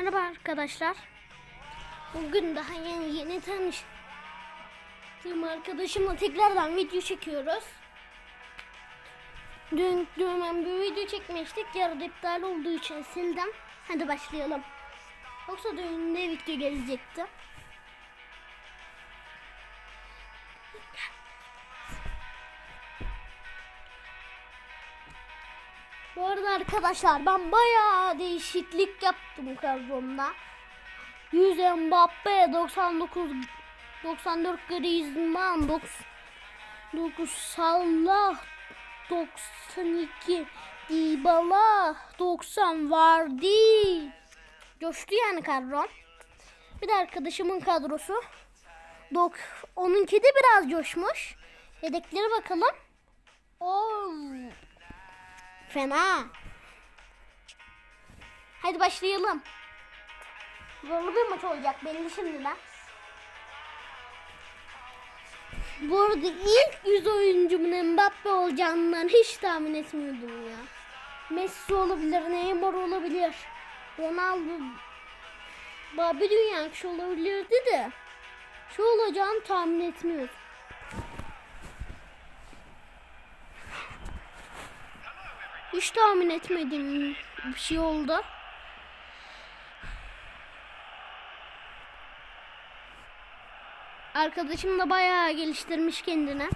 Merhaba arkadaşlar. Bugün daha yeni yeni tanıştığım arkadaşımla tekrardan video çekiyoruz. Dün dün bir video çekmiştik. Yarın iptal olduğu için sildim. Hadi başlayalım. Yoksa dün de video gelecekti. Bu arada arkadaşlar ben bayağı değişiklik yaptım kadromda. 100 Mbappe, 99 94 Griezmann, 99 Salah, 92 Dybala, 90 Vardy. Coştu yani kadrom. Bir de arkadaşımın kadrosu. Dok onunki de biraz coşmuş. Yedekleri bakalım. Oo. Fena. Hadi başlayalım. Zorlu bir maç olacak belli şimdiden. Bu arada ilk yüz oyuncumun Mbappe olacağından hiç tahmin etmiyordum ya. Messi olabilir, Neymar olabilir. Ronaldo bir dünya kişi olabilirdi de şu olacağını tahmin etmiyordum. Hiç tahmin etmediğim bir şey oldu. Arkadaşım da bayağı geliştirmiş kendine.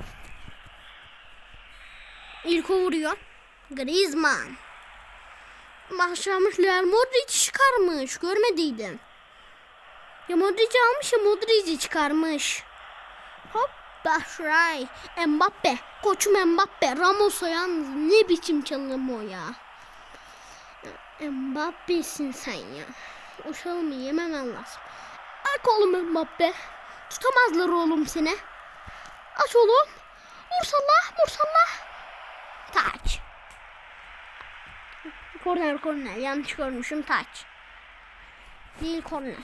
İlk o vuruyor. Griezmann. Başlamış Real Modric çıkarmış. Görmediydim. Ya Modric almış ya Modric'i çıkarmış. Hop Başray. Mbappe. Koçum Mbappe. Ramos'a yalnız ne biçim çalım o ya. Mbappe'sin sen ya. O çalımı yememen lazım. Aç oğlum Mbappe. Tutamazlar oğlum seni. Aç oğlum. Vursallah vursallah. Taç. Korner korner. Yanlış görmüşüm taç. Değil korner.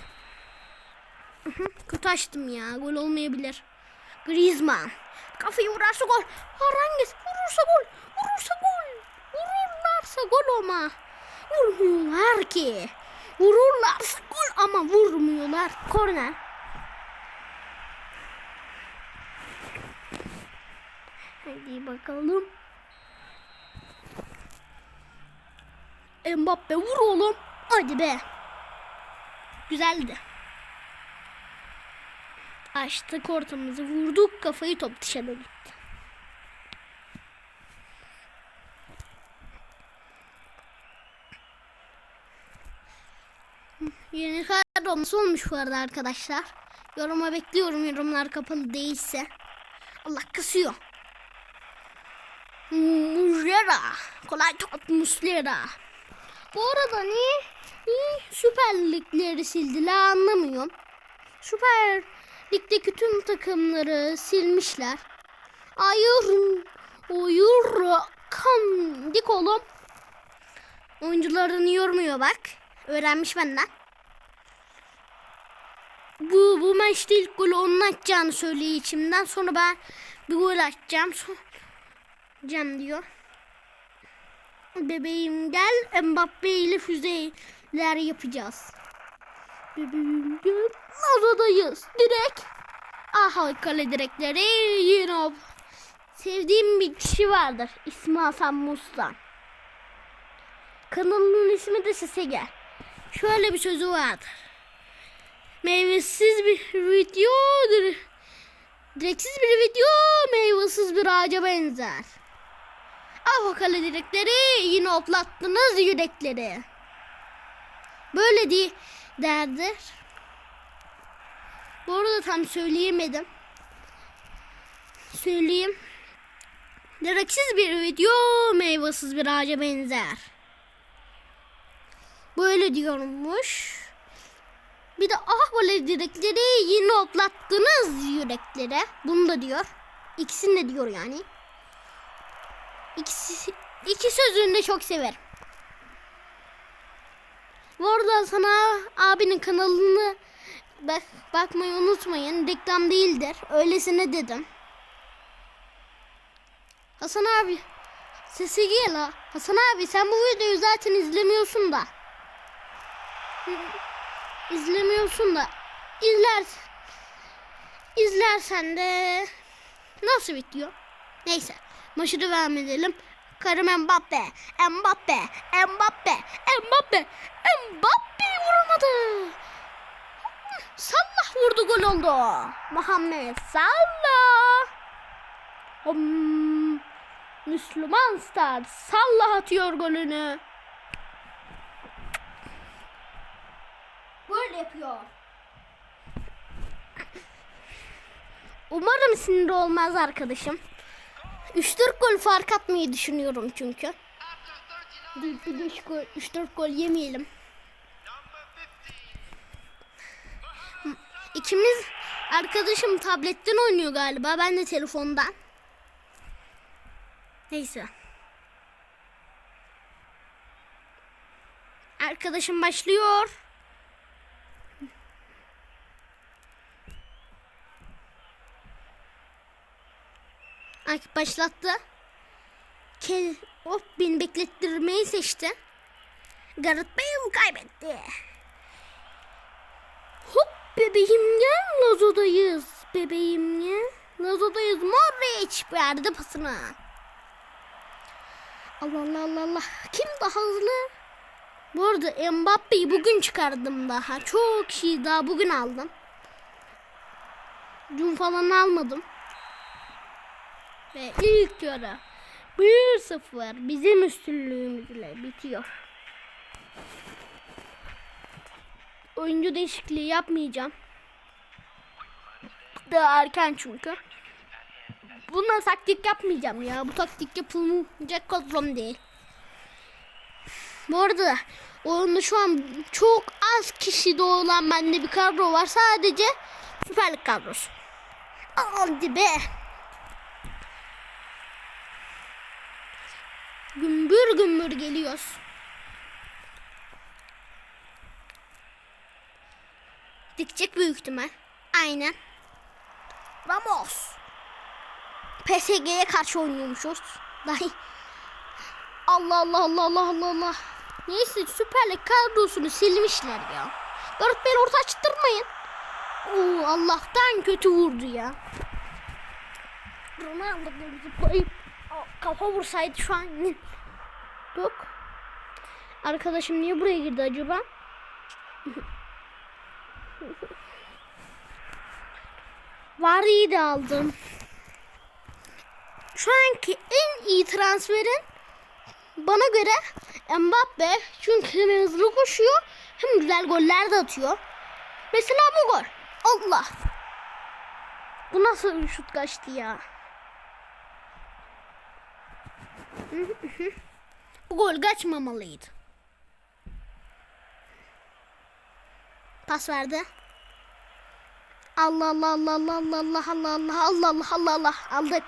Kötü açtım ya. Gol olmayabilir. Griezmann. Kafayı vurarsa gol. Aranges vurursa gol. Vurursa gol. Vururlarsa gol ama. Vurmuyorlar ki. Vururlarsa gol ama vurmuyorlar. Korner. Hadi bakalım. Mbappe vur oğlum. Hadi be. Güzeldi. Açtık ortamızı vurduk kafayı top dışarı gitti. Yeni kadro nasıl olmuş bu arada arkadaşlar? Yoruma bekliyorum yorumlar kapalı değilse. Allah kısıyor. Muslera. Kolay top Muslera. Bu arada niye, niye Süper Ligleri sildiler anlamıyorum. Süper Ligdeki tüm takımları silmişler. Ayır, oyur, kan, dik oğlum. Oyuncularını yormuyor bak. Öğrenmiş benden. Bu, bu maçta ilk golü onun atacağını söylüyor içimden. Sonra ben bir gol atacağım. Sonra Cem diyor. Bebeğim gel Mbappe ile füzeler yapacağız. Bebeğim gel. Lazadayız. Direkt. Aha kale direkleri yine. Sevdiğim bir kişi vardır. İsmi Hasan Mustan. Kanalının ismi de Sese Gel. Şöyle bir sözü vardır. Meyvesiz bir video, direksiz bir video meyvesiz bir ağaca benzer. Ah kale direkleri yine oplattınız yürekleri. Böyle di derdir. Bu arada tam söyleyemedim. Söyleyeyim. Direksiz bir video meyvesiz bir ağaca benzer. Böyle diyormuş. Bir de ah böyle direkleri yine oplattınız yüreklere. Bunu da diyor. İkisini de diyor yani. İkisi, iki sözünü de çok severim. Bu arada sana abinin kanalını bak, bakmayı unutmayın. Reklam değildir. Öylesine dedim. Hasan abi sesi gel ha. Hasan abi sen bu videoyu zaten izlemiyorsun da. İzlemiyorsun da izler izlersen de nasıl bitiyor? Neyse maçı devam edelim. Karım Mbappe, Mbappe, Mbappe, Mbappe, Mbappe vuramadı. Sallah vurdu gol oldu. Muhammed Sallah. Hmm, Müslüman Star Sallah atıyor golünü. Böyle yapıyor. Umarım sinir olmaz arkadaşım. 3-4 gol fark atmayı düşünüyorum çünkü. 3-4 gol yemeyelim. İkimiz arkadaşım tabletten oynuyor galiba. Ben de telefondan. Neyse. Arkadaşım başlıyor. Akif başlattı. Ke Hop beni beklettirmeyi seçti. Gareth Bale kaybetti. Hop bebeğim gel Lazo'dayız. Bebeğim gel. Lazo'dayız. Morriç verdi pasını. Allah Allah Allah Allah. Kim daha hızlı? Bu arada Mbappe'yi bugün çıkardım daha. Çok iyi daha bugün aldım. Dün falan almadım. Ve ilk yarı 1-0 bizim üstünlüğümüzle bitiyor. Oyuncu değişikliği yapmayacağım. Daha erken çünkü. Buna taktik yapmayacağım ya. Bu taktik yapılacak kadrom değil. Bu arada oyunda şu an çok az kişi de olan bende bir kadro var. Sadece Süper Lig kadrosu. Hadi be. Gümbür gümbür geliyoruz. Dikecek büyük ihtimal. Aynen. Ramos. PSG'ye karşı oynuyormuşuz. Dahi. Allah Allah Allah Allah Allah Allah. Neyse Süper Lig kadrosunu silmişler ya. Garip beni orta açtırmayın. Oo, Allah'tan kötü vurdu ya. Ronaldo böyle zıplayıp kafa vursaydı şu an. Yok. Arkadaşım niye buraya girdi acaba? Vari'yi de aldım. Şu anki en iyi transferin bana göre Mbappe. Çünkü hem hızlı koşuyor hem güzel goller de atıyor. Mesela bu gol. Allah. Bu nasıl bir şut kaçtı ya? Bu gol kaçmamalıydı. Pas verdi. Allah Allah Allah Allah Allah Allah Allah Allah Allah Allah Allah aldık.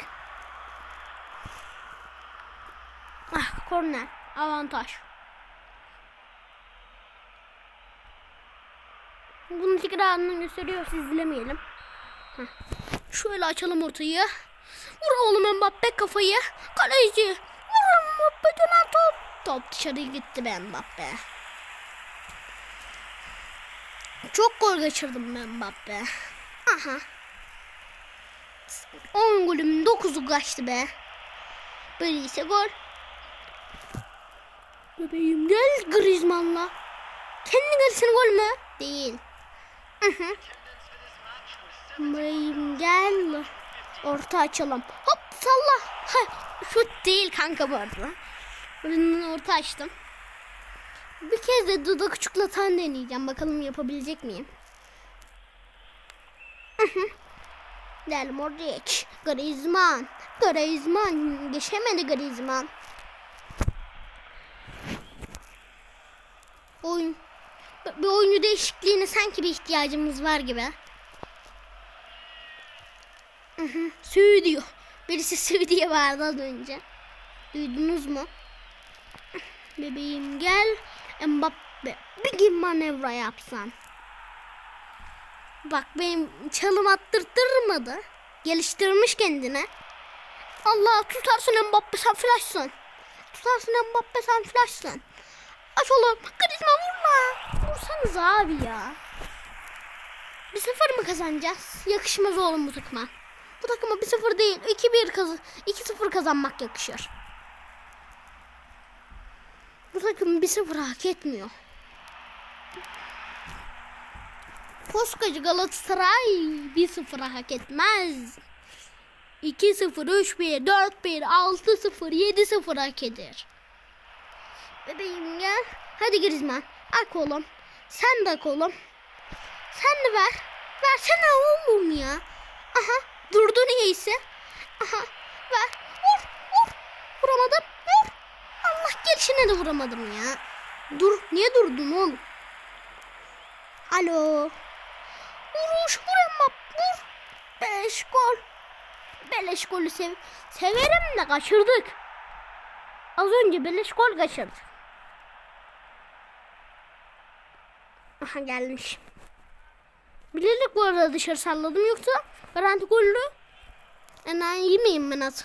Ah korner avantaj. Bunu tekrarını gösteriyor siz izlemeyelim. Heh. Şöyle açalım ortayı. Vur oğlum Mbappe kafayı. Kaleci. Vur Mbappe dönen top. Top dışarıya gitti be Mbappe. Çok gol kaçırdım ben Mbappe. Aha. 10 golüm 9'u kaçtı be. Böyleyse gol. Bebeğim gel Griezmann'la. Kendi kalesine gol mü? Değil. Hı hı. Bebeğim gel. Orta açalım. Hop salla. Ha, şut değil kanka bu arada. Ürününü orta açtım. Bir kez de dudak çikolatan deneyeceğim. Bakalım yapabilecek miyim? Del Modric. Griezmann. Griezmann. Geçemedi Griezmann. Oyun. Bir oyuncu değişikliğine sanki bir ihtiyacımız var gibi. Hı hı. Sü diyor. Birisi sü diye vardı az önce. Duydunuz mu? Bebeğim gel. Mbappe. Bir manevra yapsan. Bak benim çalım attırtırmadı. Geliştirmiş kendine. Allah tutarsın Mbappe sen flashsın. Tutarsın Mbappe sen flashsın. Aç oğlum. Karizma vurma. Kazansanız abi ya. Bir sıfır mı kazanacağız? Yakışmaz oğlum bu takıma. Bu takıma bir sıfır değil, iki bir kazan, iki sıfır kazanmak yakışır. Bu takım bir sıfır hak etmiyor. Koskoca Galatasaray bir sıfır hak etmez. 2-0, 3-1, 4-1, 6-0, 7-0 hak eder. Bebeğim gel. Hadi Griezmann. Ak oğlum. Sen de ak oğlum. Sen de ver. Versene oğlum ya. Aha. Durdu niyeyse. Aha. Ver. Vur. Vur. Vuramadım. Vur. Allah gelişine de vuramadım ya. Dur. Niye durdun oğlum? Alo. Vuruş. Vur ama. Vur. Beş gol. Beleş golü sev severim de kaçırdık. Az önce beleş gol kaçırdık. Aha gelmiş. Bilerek bu arada dışarı salladım yoksa garanti gollü. Enayi miyim ben az?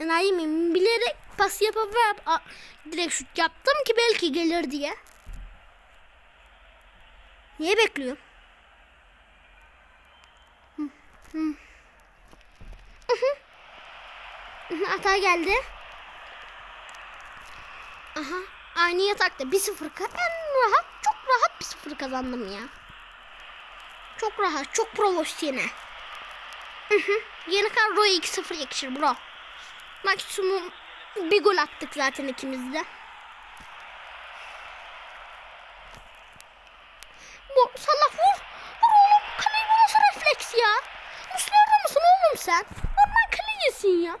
Enayi miyim? Bilerek pas yapıp a- direkt şut yaptım ki belki gelir diye. Niye bekliyorum? Hata geldi. Aha. Aynı yatakta 1-0 ka- en rahat çok rahat 1-0 kazandım ya. Çok rahat, çok hı. Yeni kadroya 2-0 yakışır bro. Maksimum bir gol attık zaten ikimiz de. Bu Salah vur. Vur oğlum. Kaleyi bu nasıl refleks ya? Muslera mısın oğlum sen? Normal kalecisin ya.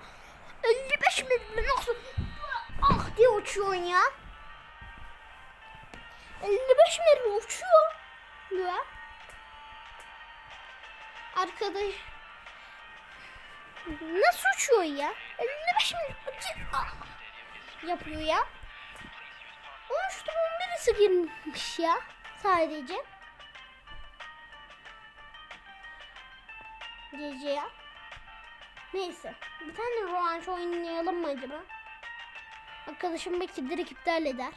55 metre nasıl? Ah diye uçuyorsun ya. 55 metre uçuyor. Ya. Arkadaş. Nasıl uçuyor ya? 55 metre ah, yapıyor ya. 13 topun birisi girmiş ya. Sadece. Gece ya. Neyse. Bir tane rövanş oynayalım mı acaba? Arkadaşım belki direkt iptal eder.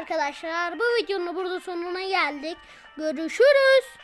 Arkadaşlar bu videonun burada sonuna geldik. Görüşürüz.